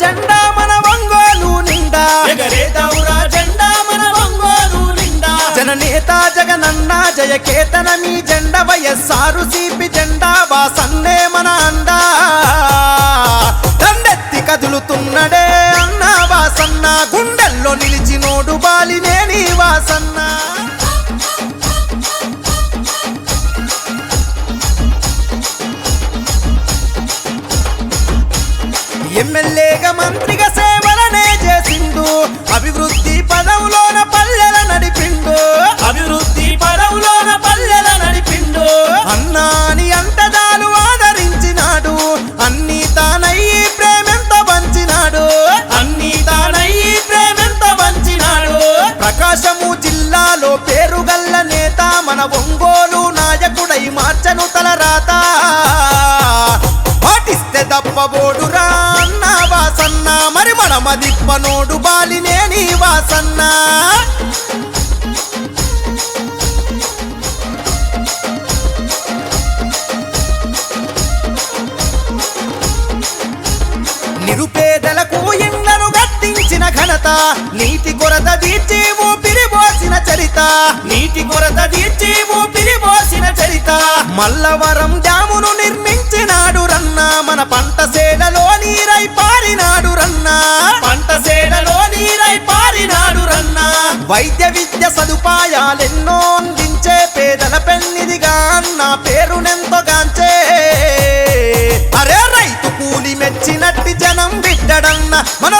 జెండా మన ఒంగోలు నిండా. జెండా మన ఒంగోలు నిండా. జననేత జగనన్న జయకేతన మీ జెండ వయస్సారు సిపి జెండా వాసన్నే మన అందా దండెత్తి కదులుతూ ఎమ్మెల్యేగా మంత్రిగా సేవలనే చేసిండు. అభివృద్ధి పదవులోన పల్లెల నడిపిండు. అభివృద్ధి పదవులోన పల్లెల నడిపిండు. అన్నాని అంతదాలు ఆదరించినాడు. అన్ని తానయ్యి ప్రేమెంత పంచినాడు. అన్ని తానయ్యి ప్రేమెంత పంచినాడు. ప్రకాశము జిల్లాలో పేరుగల్ల నేత మన ఒంగోలు నాయకుడై మార్చను తల రాత. పాటిస్తే తప్పబోడు మరి బాలినే మదిప్పనోడు బాలినేని వాసన్న. నిరుపేదలకు ఇండ్లను గట్టించిన ఘనత నీటి కొరత తీర్చి ఊపిరి పోసిన చరిత. నీటి కొరత తీర్చి ఊపిరి పోసిన చరిత. మల్లవరం డ్యామును నిర్మించినాడు రన్న మన పంట వైద్య విద్య సదుపాయాలెన్నో అందించే పేదల పెన్నిదిగా నా పేరునెంతో గాంచే. అరే రైతు కూలి మెచ్చినట్టి జనం బిడ్డడన్న మన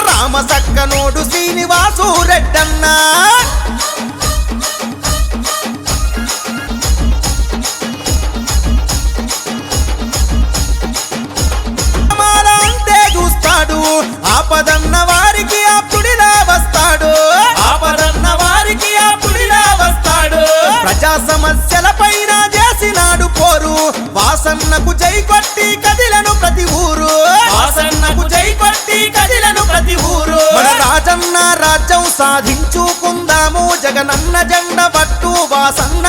ప్రజా సమస్యల పైన చేసినాడు పోరు. వాసన్నకు జై కొట్టి కదిలను ప్రతి ఊరు. వాసన్నకు జై కొట్టి కదిలను ప్రతి ఊరు. మన రాజన్న రాజ్యం సాధించుకుందాము. జగనన్న జెండ పట్టు. వాసన్న